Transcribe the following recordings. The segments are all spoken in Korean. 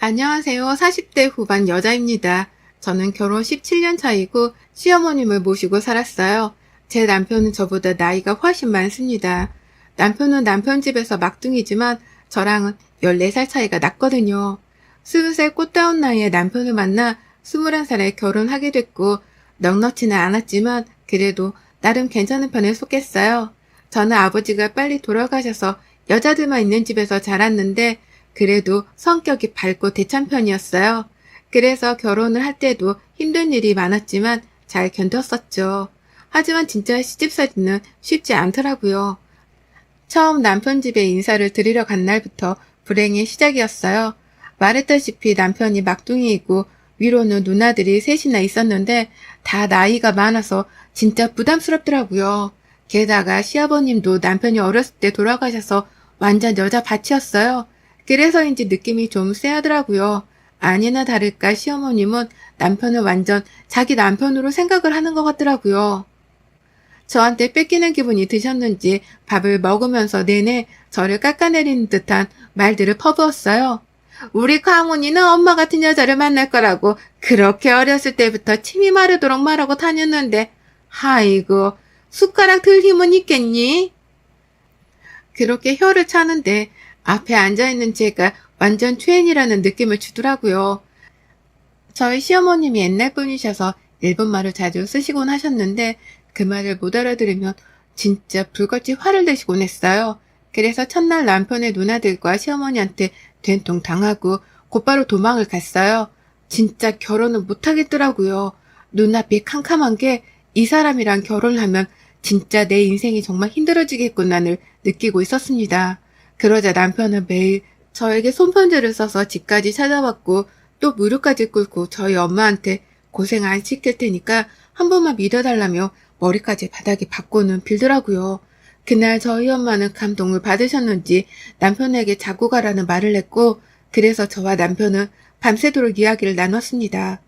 안녕하세요. 40대 후반 여자입니다. 저는 결혼 17년 차이고 시어머님을 모시고 살았어요. 제 남편은 저보다 나이가 훨씬 많습니다. 남편은 남편 집에서 막둥이지만 저랑은 14살 차이가 났거든요. 20살 꽃다운 나이에 남편을 만나 21살에 결혼하게 됐고 넉넉지는 않았지만 그래도 나름 괜찮은 편에 속했어요. 저는 아버지가 빨리 돌아가셔서 여자들만 있는 집에서 자랐는데 그래도 성격이 밝고 대찬 편이었어요. 그래서 결혼을 할 때도 힘든 일이 많았지만 잘 견뎠었죠. 하지만 진짜 시집살이는 쉽지 않더라고요. 처음 남편 집에 인사를 드리러 간 날부터 불행의 시작이었어요. 말했다시피 남편이 막둥이이고 위로는 누나들이 셋이나 있었는데 다 나이가 많아서 진짜 부담스럽더라고요. 게다가 시아버님도 남편이 어렸을 때 돌아가셔서 완전 여자 밭이었어요. 그래서인지 느낌이 좀 쎄하더라고요. 아니나 다를까 시어머님은 남편을 완전 자기 남편으로 생각을 하는 것 같더라고요. 저한테 뺏기는 기분이 드셨는지 밥을 먹으면서 내내 저를 깎아내리는 듯한 말들을 퍼부었어요. 우리 강훈이는 엄마 같은 여자를 만날 거라고 그렇게 어렸을 때부터 침이 마르도록 말하고 다녔는데, 아이고, 숟가락 들 힘은 있겠니? 그렇게 혀를 차는데 앞에 앉아있는 제가 완전 최인이라는 느낌을 주더라고요. 저희 시어머님이 옛날 분이셔서 일본말을 자주 쓰시곤 하셨는데 그 말을 못 알아들으면 진짜 불같이 화를 내시곤 했어요. 그래서 첫날 남편의 누나들과 시어머니한테 된통 당하고 곧바로 도망을 갔어요. 진짜 결혼은 못하겠더라고요. 눈앞이 캄캄한 게 이 사람이랑 결혼을 하면 진짜 내 인생이 정말 힘들어지겠구나를 느끼고 있었습니다. 그러자 남편은 매일 저에게 손편지를 써서 집까지 찾아왔고 또 무릎까지 꿇고 저희 엄마한테 고생 안 시킬 테니까 한 번만 믿어달라며 머리까지 바닥에 박고는 빌더라고요. 그날 저희 엄마는 감동을 받으셨는지 남편에게 자고 가라는 말을 했고 그래서 저와 남편은 밤새도록 이야기를 나눴습니다.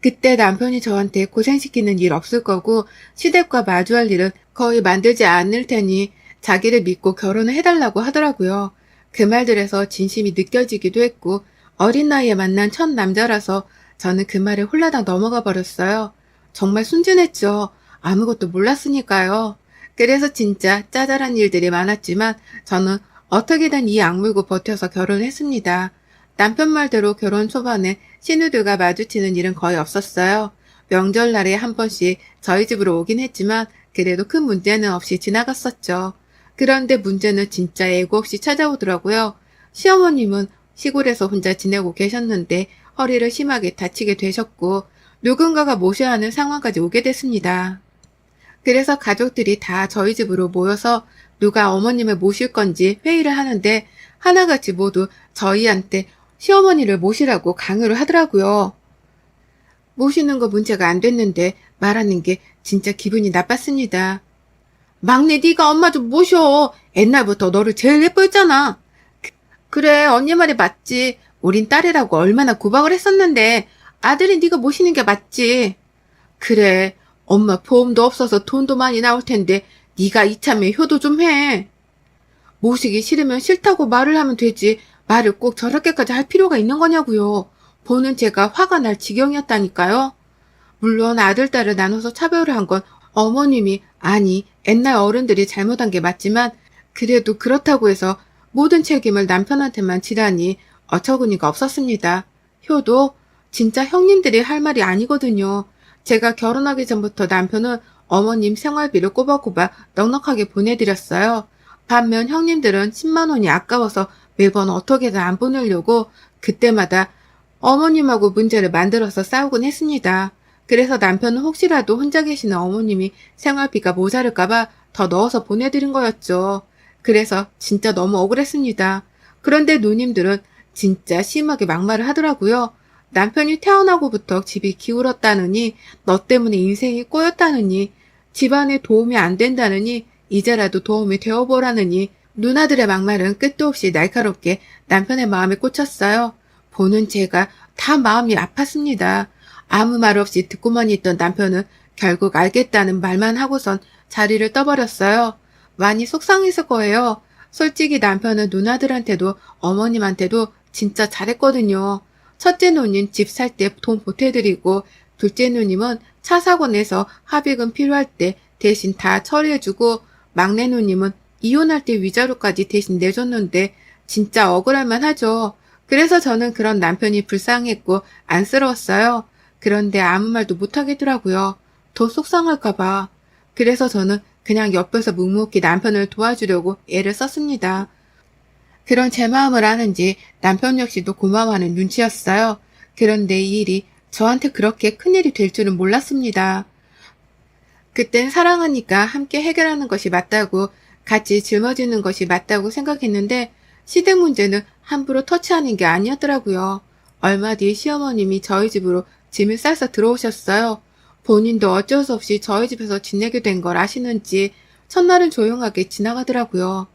그때 남편이 저한테 고생시키는 일 없을 거고 시댁과 마주할 일은 거의 만들지 않을 테니 자기를 믿고 결혼을 해달라고 하더라고요. 그 말들에서 진심이 느껴지기도 했고 어린 나이에 만난 첫 남자라서 저는 그 말에 홀라당 넘어가 버렸어요. 정말 순진했죠. 아무것도 몰랐으니까요. 그래서 진짜 짜잘한 일들이 많았지만 저는 어떻게든 이 악물고 버텨서 결혼을 했습니다. 남편 말대로 결혼 초반에 신우들과 마주치는 일은 거의 없었어요. 명절날에 한 번씩 저희 집으로 오긴 했지만 그래도 큰 문제는 없이 지나갔었죠. 그런데 문제는 진짜 예고 없이 찾아오더라고요. 시어머님은 시골에서 혼자 지내고 계셨는데 허리를 심하게 다치게 되셨고 누군가가 모셔야 하는 상황까지 오게 됐습니다. 그래서 가족들이 다 저희 집으로 모여서 누가 어머님을 모실 건지 회의를 하는데 하나같이 모두 저희한테 시어머니를 모시라고 강요를 하더라고요. 모시는 거 문제가 안 됐는데 말하는 게 진짜 기분이 나빴습니다. 막내 네가 엄마 좀 모셔. 옛날부터 너를 제일 예뻐했잖아. 그- 그래 언니 말이 맞지. 우린 딸이라고 얼마나 구박을 했었는데 아들이 네가 모시는 게 맞지. 그래 엄마 보험도 없어서 돈도 많이 나올 텐데 네가 이참에 효도 좀 해. 모시기 싫으면 싫다고 말을 하면 되지. 말을 꼭 저렇게까지 할 필요가 있는 거냐고요. 보는 제가 화가 날 지경이었다니까요. 물론 아들, 딸을 나눠서 차별을 한 건 어머님이 아니 옛날 어른들이 잘못한 게 맞지만 그래도 그렇다고 해서 모든 책임을 남편한테만 지라니 어처구니가 없었습니다. 효도 진짜 형님들이 할 말이 아니거든요. 제가 결혼하기 전부터 남편은 어머님 생활비를 꼬박꼬박 넉넉하게 보내드렸어요. 반면 형님들은 10만 원이 아까워서 매번 어떻게든 안 보내려고 그때마다 어머님하고 문제를 만들어서 싸우곤 했습니다. 그래서 남편은 혹시라도 혼자 계시는 어머님이 생활비가 모자랄까봐 더 넣어서 보내드린 거였죠. 그래서 진짜 너무 억울했습니다. 그런데 누님들은 진짜 심하게 막말을 하더라고요. 남편이 태어나고부터 집이 기울었다느니, 너 때문에 인생이 꼬였다느니, 집안에 도움이 안 된다느니, 이제라도 도움이 되어보라느니, 누나들의 막말은 끝도 없이 날카롭게 남편의 마음에 꽂혔어요. 보는 제가 다 마음이 아팠습니다. 아무 말 없이 듣고만 있던 남편은 결국 알겠다는 말만 하고선 자리를 떠버렸어요. 많이 속상했을 거예요. 솔직히 남편은 누나들한테도 어머님한테도 진짜 잘했거든요. 첫째 누님 집 살 때 돈 보태드리고 둘째 누님은 차 사고 내서 합의금 필요할 때 대신 다 처리해주고 막내 누님은 이혼할 때 위자료까지 대신 내줬는데 진짜 억울할 만 하죠. 그래서 저는 그런 남편이 불쌍했고 안쓰러웠어요. 그런데 아무 말도 못하겠더라고요. 더 속상할까봐. 그래서 저는 그냥 옆에서 묵묵히 남편을 도와주려고 애를 썼습니다. 그런 제 마음을 아는지 남편 역시도 고마워하는 눈치였어요. 그런데 이 일이 저한테 그렇게 큰일이 될 줄은 몰랐습니다. 그땐 사랑하니까 함께 해결하는 것이 맞다고 같이 짊어지는 것이 맞다고 생각했는데 시댁 문제는 함부로 터치하는 게 아니었더라고요. 얼마 뒤 시어머님이 저희 집으로 짐을 싸서 들어오셨어요. 본인도 어쩔 수 없이 저희 집에서 지내게 된 걸 아시는지 첫날은 조용하게 지나가더라고요.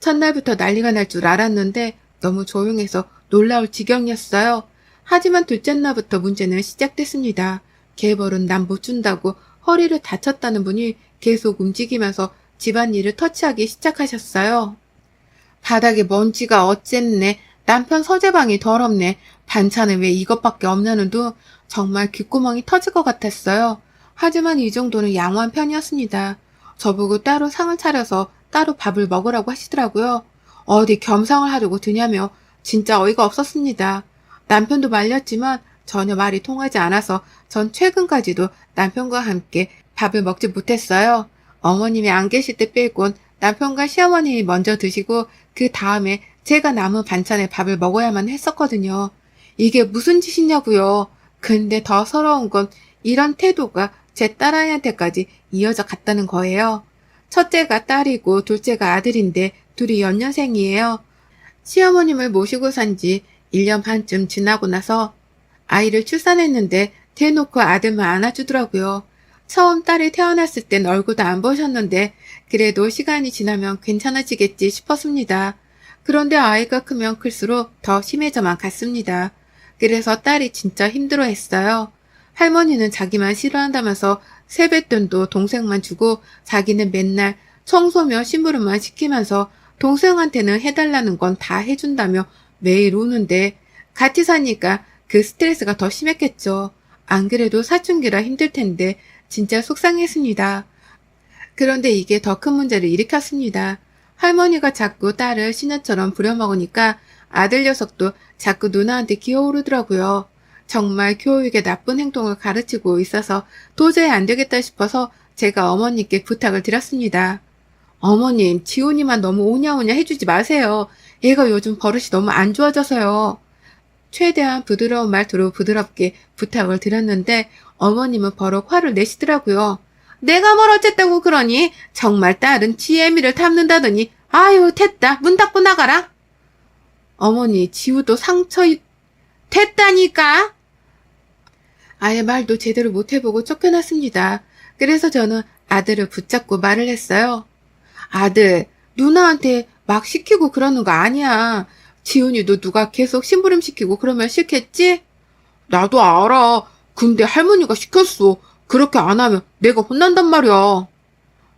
첫날부터 난리가 날 줄 알았는데 너무 조용해서 놀라울 지경이었어요. 하지만 둘째 날부터 문제는 시작됐습니다. 개벌은 남못 준다고 허리를 다쳤다는 분이 계속 움직이면서 집안일을 터치하기 시작하셨어요. 바닥에 먼지가 어쨌네. 남편 서재방이 더럽네. 반찬은 왜 이것밖에 없냐는 둥 정말 귓구멍이 터질 것 같았어요. 하지만 이 정도는 양호한 편이었습니다. 저보고 따로 상을 차려서 따로 밥을 먹으라고 하시더라고요. 어디 겸상을 하려고 드냐며 진짜 어이가 없었습니다. 남편도 말렸지만 전혀 말이 통하지 않아서 전 최근까지도 남편과 함께 밥을 먹지 못했어요. 어머님이 안 계실 때 빼곤 남편과 시어머님이 먼저 드시고 그 다음에 제가 남은 반찬에 밥을 먹어야만 했었거든요. 이게 무슨 짓이냐고요. 근데 더 서러운 건 이런 태도가 제 딸아이한테까지 이어져 갔다는 거예요. 첫째가 딸이고 둘째가 아들인데 둘이 연년생이에요. 시어머님을 모시고 산 지 1년 반쯤 지나고 나서 아이를 출산했는데 대놓고 아들만 안아주더라고요. 처음 딸이 태어났을 땐 얼굴도 안 보셨는데 그래도 시간이 지나면 괜찮아지겠지 싶었습니다. 그런데 아이가 크면 클수록 더 심해져만 갔습니다. 그래서 딸이 진짜 힘들어 했어요. 할머니는 자기만 싫어한다면서 세뱃돈도 동생만 주고 자기는 맨날 청소며 심부름만 시키면서 동생한테는 해달라는 건 다 해준다며 매일 우는데 같이 사니까 그 스트레스가 더 심했겠죠. 안 그래도 사춘기라 힘들 텐데 진짜 속상했습니다. 그런데 이게 더 큰 문제를 일으켰습니다. 할머니가 자꾸 딸을 시녀처럼 부려먹으니까 아들 녀석도 자꾸 누나한테 기어오르더라고요. 정말 교육에 나쁜 행동을 가르치고 있어서 도저히 안 되겠다 싶어서 제가 어머니께 부탁을 드렸습니다. 어머님, 지훈이만 너무 오냐오냐 해주지 마세요. 얘가 요즘 버릇이 너무 안 좋아져서요. 최대한 부드러운 말투로 부드럽게 부탁을 드렸는데 어머님은 버럭 화를 내시더라고요. 내가 뭘 어쨌다고 그러니? 정말 딸은 지혜미를 탐는다더니 아유 됐다 문 닫고 나가라. 어머니 지우도 상처 입... 됐다니까. 아예 말도 제대로 못 해보고 쫓겨났습니다. 그래서 저는 아들을 붙잡고 말을 했어요. 아들, 누나한테 막 시키고 그러는 거 아니야. 지훈이도 누가 계속 심부름 시키고 그러면 싫겠지? 나도 알아. 근데 할머니가 시켰어. 그렇게 안 하면 내가 혼난단 말이야.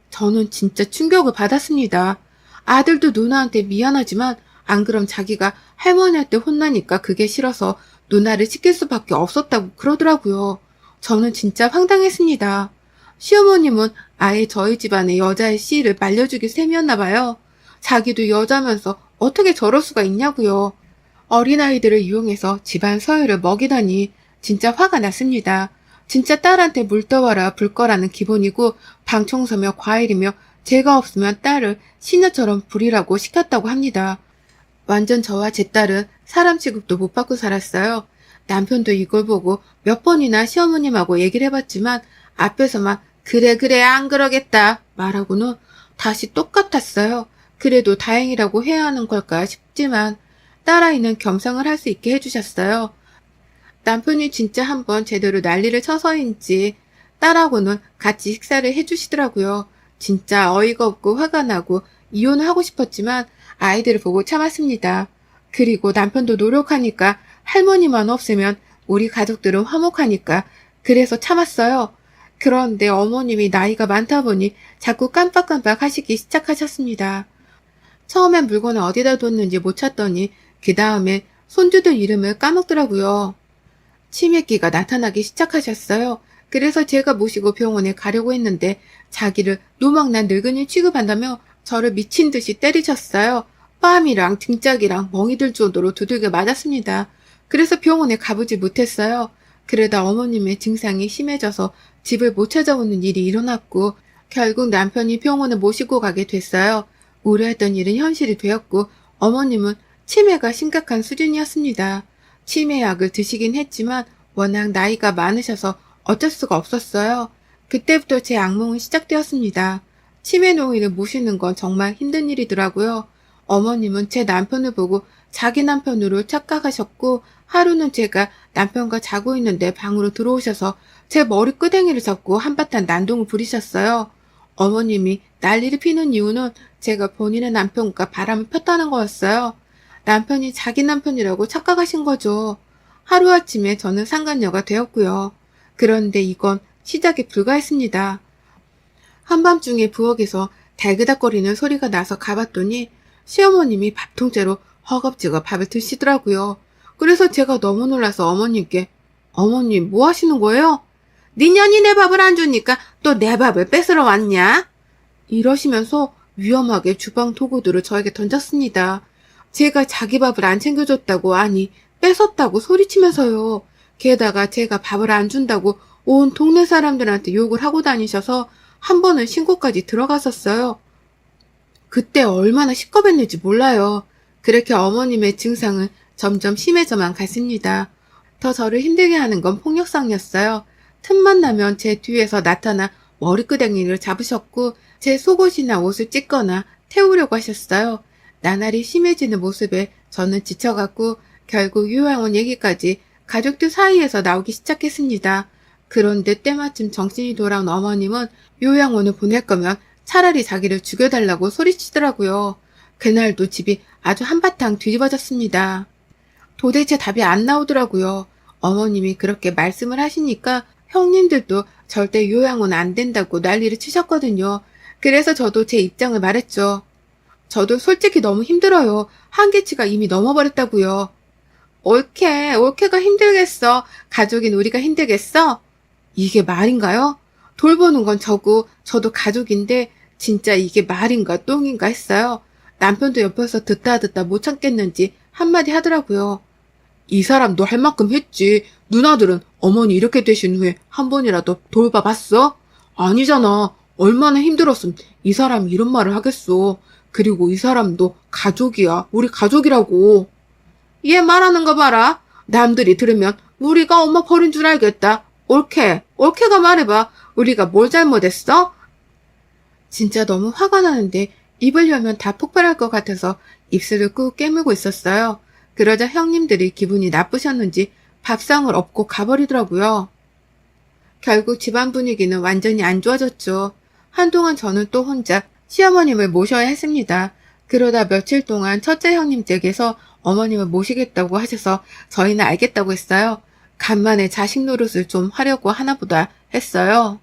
저는 진짜 충격을 받았습니다. 아들도 누나한테 미안하지만 안 그럼 자기가 할머니한테 혼나니까 그게 싫어서 누나를 시킬 수밖에 없었다고 그러더라고요. 저는 진짜 황당했습니다. 시어머님은 아예 저희 집안의 여자의 씨를 말려주기 셈이었나 봐요. 자기도 여자면서 어떻게 저럴 수가 있냐고요. 어린아이들을 이용해서 집안 서열을 먹이다니 진짜 화가 났습니다. 진짜 딸한테 물 떠와라 불 거라는 기본이고 방 청소며 과일이며 제가 없으면 딸을 시녀처럼 부리라고 시켰다고 합니다. 완전 저와 제 딸은 사람 취급도 못 받고 살았어요. 남편도 이걸 보고 몇 번이나 시어머님하고 얘기를 해봤지만 앞에서만 그래 그래 안 그러겠다 말하고는 다시 똑같았어요. 그래도 다행이라고 해야 하는 걸까 싶지만 딸아이는 겸상을 할 수 있게 해주셨어요. 남편이 진짜 한번 제대로 난리를 쳐서인지 딸하고는 같이 식사를 해주시더라고요. 진짜 어이가 없고 화가 나고 이혼을 하고 싶었지만 아이들을 보고 참았습니다. 그리고 남편도 노력하니까 할머니만 없으면 우리 가족들은 화목하니까 그래서 참았어요. 그런데 어머님이 나이가 많다 보니 자꾸 깜빡깜빡 하시기 시작하셨습니다. 처음엔 물건을 어디다 뒀는지 못 찾더니 그 다음에 손주들 이름을 까먹더라고요. 치매기가 나타나기 시작하셨어요. 그래서 제가 모시고 병원에 가려고 했는데 자기를 노망난 늙은이 취급한다며 저를 미친 듯이 때리셨어요. 뺨이랑 등짝이랑 멍이 들 정도로 두들겨 맞았습니다. 그래서 병원에 가보지 못했어요. 그러다 어머님의 증상이 심해져서 집을 못 찾아오는 일이 일어났고 결국 남편이 병원에 모시고 가게 됐어요. 우려했던 일은 현실이 되었고 어머님은 치매가 심각한 수준이었습니다. 치매약을 드시긴 했지만 워낙 나이가 많으셔서 어쩔 수가 없었어요. 그때부터 제 악몽은 시작되었습니다. 치매 노인을 모시는 건 정말 힘든 일이더라고요. 어머님은 제 남편을 보고 자기 남편으로 착각하셨고 하루는 제가 남편과 자고 있는데 방으로 들어오셔서 제 머리 끄댕이를 잡고 한바탕 난동을 부리셨어요. 어머님이 난리를 피는 이유는 제가 본인의 남편과 바람을 폈다는 거였어요. 남편이 자기 남편이라고 착각하신 거죠. 하루아침에 저는 상간녀가 되었고요. 그런데 이건 시작에 불과했습니다. 한밤중에 부엌에서 달그닥거리는 소리가 나서 가봤더니 시어머님이 밥통째로 허겁지겁 밥을 드시더라고요. 그래서 제가 너무 놀라서 어머님께 어머님 뭐 하시는 거예요? 네 년이 내 밥을 안 주니까 또 내 밥을 뺏으러 왔냐? 이러시면서 위험하게 주방 도구들을 저에게 던졌습니다. 제가 자기 밥을 안 챙겨줬다고 아니 뺏었다고 소리치면서요. 게다가 제가 밥을 안 준다고 온 동네 사람들한테 욕을 하고 다니셔서 한 번은 신고까지 들어갔었어요. 그때 얼마나 시겁했는지 몰라요. 그렇게 어머님의 증상은 점점 심해져만 갔습니다. 더 저를 힘들게 하는 건 폭력성이었어요. 틈만 나면 제 뒤에서 나타나 머리끄댕이를 잡으셨고 제 속옷이나 옷을 찢거나 태우려고 하셨어요. 나날이 심해지는 모습에 저는 지쳐갔고 결국 요양원 얘기까지 가족들 사이에서 나오기 시작했습니다. 그런데 때마침 정신이 돌아온 어머님은 요양원을 보낼 거면 차라리 자기를 죽여달라고 소리치더라고요. 그날도 집이 아주 한바탕 뒤집어졌습니다. 도대체 답이 안 나오더라고요. 어머님이 그렇게 말씀을 하시니까 형님들도 절대 요양원 안 된다고 난리를 치셨거든요. 그래서 저도 제 입장을 말했죠. 저도 솔직히 너무 힘들어요. 한계치가 이미 넘어버렸다고요. 옳게, 옳게가 힘들겠어. 가족인 우리가 힘들겠어? 이게 말인가요? 돌보는 건 저고, 저도 가족인데, 진짜 이게 말인가 똥인가 했어요. 남편도 옆에서 듣다 듣다 못 참겠는지 한마디 하더라고요. 이 사람도 할 만큼 했지. 누나들은 어머니 이렇게 되신 후에 한 번이라도 돌봐봤어? 아니잖아. 얼마나 힘들었음 이 사람이 이런 말을 하겠어. 그리고 이 사람도 가족이야. 우리 가족이라고. 얘 말하는 거 봐라. 남들이 들으면 우리가 엄마 버린 줄 알겠다. 옳게, 옳게가 말해봐. 우리가 뭘 잘못했어? 진짜 너무 화가 나는데 입을 열면 다 폭발할 것 같아서 입술을 꾹 깨물고 있었어요. 그러자 형님들이 기분이 나쁘셨는지 밥상을 엎고 가버리더라고요. 결국 집안 분위기는 완전히 안 좋아졌죠. 한동안 저는 또 혼자 시어머님을 모셔야 했습니다. 그러다 며칠 동안 첫째 형님 댁에서 어머님을 모시겠다고 하셔서 저희는 알겠다고 했어요. 간만에 자식 노릇을 좀 하려고 하나보다 했어요.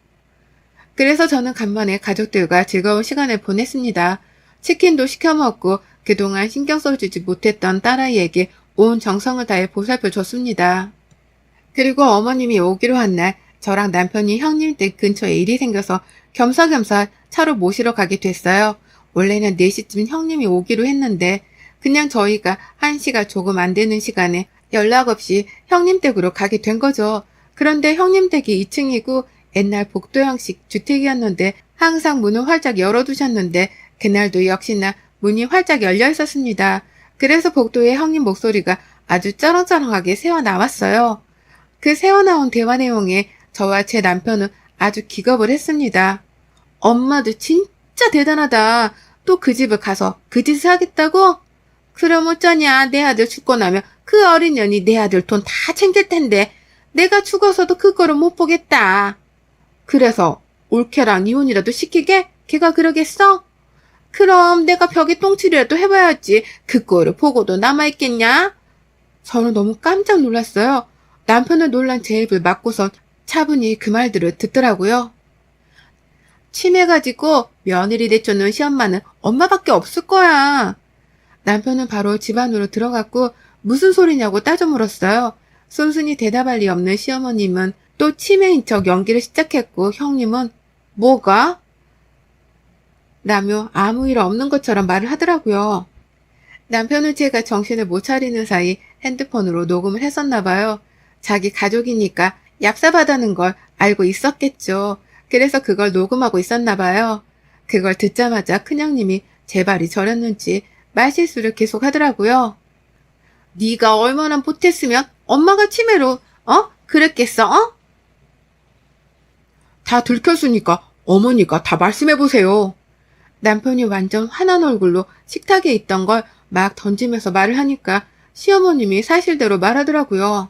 그래서 저는 간만에 가족들과 즐거운 시간을 보냈습니다. 치킨도 시켜 먹고 그동안 신경 써주지 못했던 딸아이에게 온 정성을 다해 보살펴 줬습니다. 그리고 어머님이 오기로 한 날 저랑 남편이 형님 댁 근처에 일이 생겨서 겸사겸사 차로 모시러 가게 됐어요. 원래는 4시쯤 형님이 오기로 했는데 그냥 저희가 1시가 조금 안 되는 시간에 연락 없이 형님 댁으로 가게 된 거죠. 그런데 형님 댁이 2층이고 옛날 복도 형식 주택이었는데 항상 문을 활짝 열어두셨는데 그날도 역시나 문이 활짝 열려 있었습니다. 그래서 복도에 형님 목소리가 아주 쩌렁쩌렁하게 새어나왔어요. 그 새어나온 대화 내용에 저와 제 남편은 아주 기겁을 했습니다. 엄마도 진짜 대단하다. 또 그 집을 가서 그 짓을 하겠다고? 그럼 어쩌냐. 내 아들 죽고 나면 그 어린 년이 내 아들 돈 다 챙길 텐데 내가 죽어서도 그거를 못 보겠다. 그래서 올케랑 이혼이라도 시키게? 걔가 그러겠어? 그럼 내가 벽에 똥칠이라도 해봐야지. 그거를 보고도 남아있겠냐? 저는 너무 깜짝 놀랐어요. 남편을 놀란 제 입을 막고선 차분히 그 말들을 듣더라고요. 치매 가지고 며느리 내쫓는 시엄마는 엄마밖에 없을 거야. 남편은 바로 집 안으로 들어갔고 무슨 소리냐고 따져 물었어요. 순순히 대답할 리 없는 시어머님은 또 치매인 척 연기를 시작했고 형님은 뭐가? 라며 아무 일 없는 것처럼 말을 하더라고요. 남편은 제가 정신을 못 차리는 사이 핸드폰으로 녹음을 했었나 봐요. 자기 가족이니까 얍삽하다는 걸 알고 있었겠죠. 그래서 그걸 녹음하고 있었나 봐요. 그걸 듣자마자 큰형님이 제 발이 저렸는지 말실수를 계속 하더라고요. 네가 얼마나 못했으면 엄마가 치매로 어? 그랬겠어? 어? 다 들켰으니까 어머니가 다 말씀해보세요. 남편이 완전 화난 얼굴로 식탁에 있던 걸 막 던지면서 말을 하니까 시어머님이 사실대로 말하더라고요.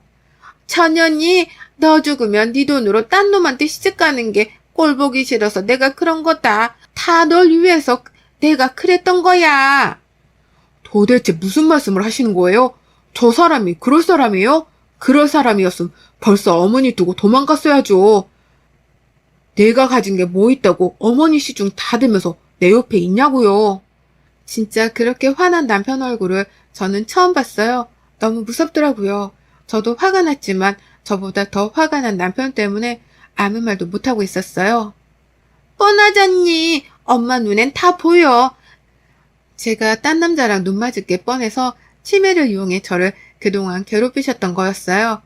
천연이 너 죽으면 네 돈으로 딴 놈한테 시집 가는 게 꼴보기 싫어서 내가 그런 거다. 다 널 위해서 내가 그랬던 거야. 도대체 무슨 말씀을 하시는 거예요? 저 사람이 그럴 사람이에요? 그럴 사람이었으면 벌써 어머니 두고 도망갔어야죠. 내가 가진 게 뭐 있다고 어머니 시중 다 들면서 내 옆에 있냐고요. 진짜 그렇게 화난 남편 얼굴을 저는 처음 봤어요. 너무 무섭더라고요. 저도 화가 났지만 저보다 더 화가 난 남편 때문에 아무 말도 못하고 있었어요. 뻔하잖니. 엄마 눈엔 다 보여. 제가 딴 남자랑 눈 맞을 게 뻔해서 치매를 이용해 저를 그동안 괴롭히셨던 거였어요.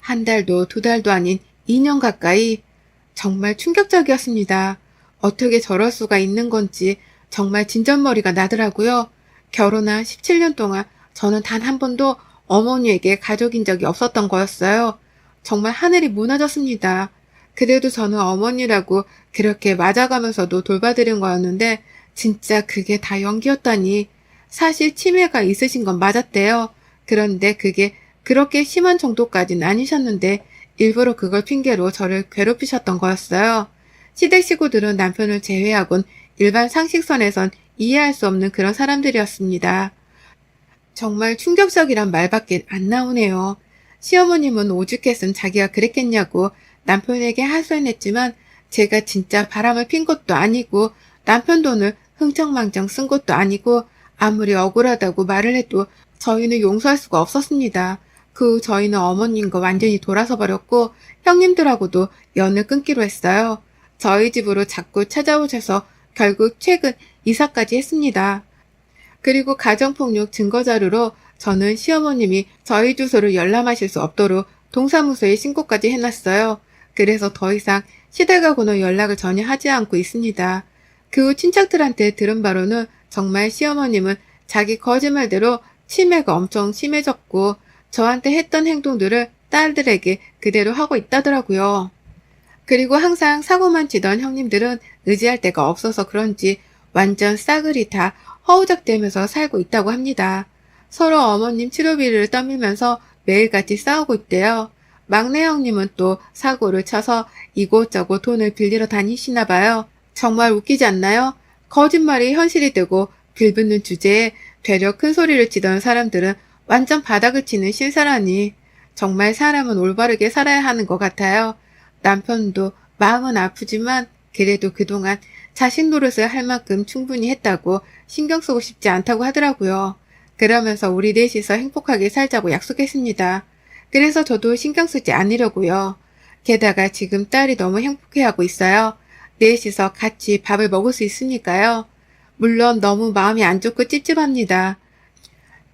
한 달도 두 달도 아닌 2년 가까이 정말 충격적이었습니다. 어떻게 저럴 수가 있는 건지 정말 진전머리가 나더라고요. 결혼한 17년 동안 저는 단 한 번도 어머니에게 가족인 적이 없었던 거였어요. 정말 하늘이 무너졌습니다. 그래도 저는 어머니라고 그렇게 맞아가면서도 돌봐드린 거였는데 진짜 그게 다 연기였다니. 사실 치매가 있으신 건 맞았대요. 그런데 그게 그렇게 심한 정도까지는 아니셨는데 일부러 그걸 핑계로 저를 괴롭히셨던 거였어요. 시댁 식구들은 남편을 제외하곤 일반 상식선에선 이해할 수 없는 그런 사람들이었습니다. 정말 충격적이란 말밖에 안 나오네요. 시어머님은 오죽했음 자기가 그랬겠냐고 남편에게 하소연했지만 제가 진짜 바람을 핀 것도 아니고 남편 돈을 흥청망청 쓴 것도 아니고 아무리 억울하다고 말을 해도 저희는 용서할 수가 없었습니다. 그 후 저희는 어머님과 완전히 돌아서 버렸고 형님들하고도 연을 끊기로 했어요. 저희 집으로 자꾸 찾아오셔서 결국 최근 이사까지 했습니다. 그리고 가정폭력 증거자료로 저는 시어머님이 저희 주소를 열람하실 수 없도록 동사무소에 신고까지 해놨어요. 그래서 더 이상 시댁하고는 연락을 전혀 하지 않고 있습니다. 그 후 친척들한테 들은 바로는 정말 시어머님은 자기 거짓말대로 치매가 엄청 심해졌고 저한테 했던 행동들을 딸들에게 그대로 하고 있다더라고요. 그리고 항상 사고만 치던 형님들은 의지할 데가 없어서 그런지 완전 싸그리 다 허우적대면서 살고 있다고 합니다. 서로 어머님 치료비를 떠밀면서 매일같이 싸우고 있대요. 막내 형님은 또 사고를 쳐서 이곳저곳 돈을 빌리러 다니시나 봐요. 정말 웃기지 않나요? 거짓말이 현실이 되고 빌붙는 주제에 되려 큰 소리를 치던 사람들은 완전 바닥을 치는 신사라니 정말 사람은 올바르게 살아야 하는 것 같아요. 남편도 마음은 아프지만 그래도 그동안 자식 노릇을 할 만큼 충분히 했다고 신경 쓰고 싶지 않다고 하더라고요. 그러면서 우리 넷이서 행복하게 살자고 약속했습니다. 그래서 저도 신경 쓰지 않으려고요. 게다가 지금 딸이 너무 행복해하고 있어요. 넷이서 같이 밥을 먹을 수 있으니까요. 물론 너무 마음이 안 좋고 찝찝합니다.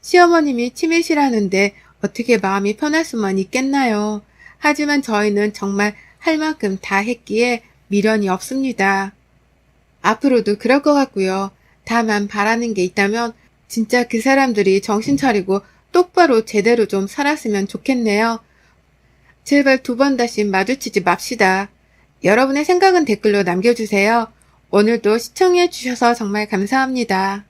시어머님이 치매시라는데 어떻게 마음이 편할 수만 있겠나요? 하지만 저희는 정말 할 만큼 다 했기에 미련이 없습니다. 앞으로도 그럴 것 같고요. 다만 바라는 게 있다면 진짜 그 사람들이 정신 차리고 똑바로 제대로 좀 살았으면 좋겠네요. 제발 두 번 다시 마주치지 맙시다. 여러분의 생각은 댓글로 남겨주세요. 오늘도 시청해 주셔서 정말 감사합니다.